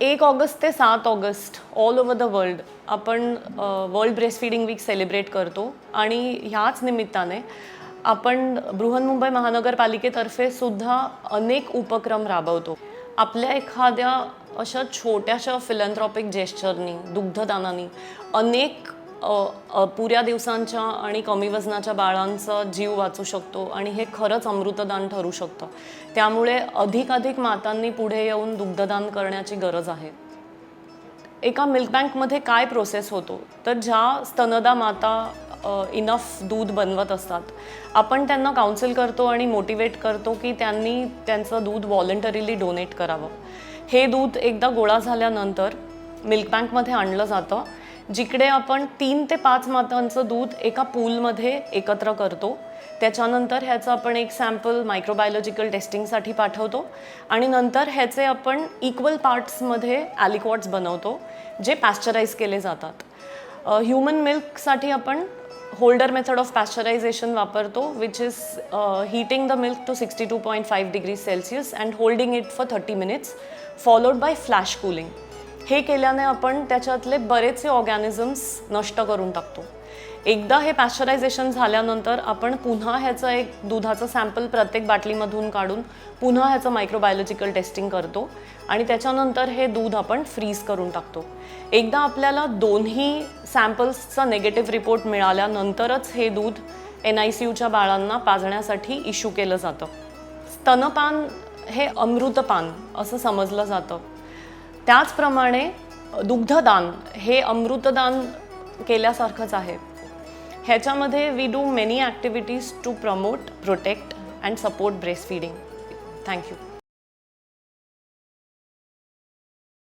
एक ऑगस्ट ते सात August all over the world आपण world breast feeding week celebrate करतो. आणि ह्याच निमित्ताने आपण बृहन्मुंबई महानगरपालिकेतर्फे सुद्धा अनेक उपक्रम राबवतो. आपल्या एखाद्या अशा छोट्याशा फिलंथ्रॉपिक जेस्चरनी दुग्धदानानी अनेक पुऱ्या दिवसांच्या आणि कमी वजनाच्या बाळांचा जीव वाचू शकतो आणि हे खरंच अमृतदान ठरू शकतं. त्यामुळे अधिकाधिक मातांनी पुढे येऊन दुग्धदान करण्याची गरज आहे. एका मिल्क बँकमध्ये काय प्रोसेस होतो? तर ज्या स्तनदा माता इनफ दूध बनवत असतात आपण त्यांना काउन्सिल करतो आणि मोटिवेट करतो की त्यांनी त्यांचं दूध व्हॉलेंटरीली डोनेट करावं. हे दूध एकदा गोळा झाल्यानंतर मिल्क बँकमध्ये आणलं जातं जिकडे आपण तीन ते पाच मातांचं दूध एका पूलमध्ये एकत्र करतो त्याच्यानंतर ह्याचं आपण एक सॅम्पल मायक्रोबायोलॉजिकल टेस्टिंगसाठी पाठवतो आणि नंतर ह्याचे आपण इक्वल पार्ट्समध्ये ॲलिक्वॉट्स बनवतो जे पॅस्चराईज केले जातात. ह्युमन मिल्कसाठी आपण होल्डर मेथड ऑफ पॅस्चरायझेशन वापरतो which is heating the milk to sixty two point five degree Celsius and holding it for thirty minutes followed by flash cooling हे केल्याने आपण त्याच्यातले बरेचसे ऑर्गॅनिझम्स नष्ट करून टाकतो. एकदा हे पॅश्चरायझेशन झाल्यानंतर आपण पुन्हा ह्याचं एक दुधाचं सॅम्पल प्रत्येक बाटलीमधून काढून पुन्हा ह्याचं मायक्रोबायोलॉजिकल टेस्टिंग करतो आणि त्याच्यानंतर हे दूध आपण फ्रीज करून टाकतो. एकदा आपल्याला दोन्ही सॅम्पल्सचा नेगेटिव्ह रिपोर्ट मिळाल्यानंतरच हे दूध एन आय सी यूच्या बाळांना पाजण्यासाठी इश्यू केलं जातं. स्तनपान हे अमृतपान असं समजलं जातं. त्याचप्रमाणे दुग्धदान हे अमृतदान केल्यासारखंच आहे. ह्याच्यामध्ये we do many activities to promote protect and support breast feeding thank you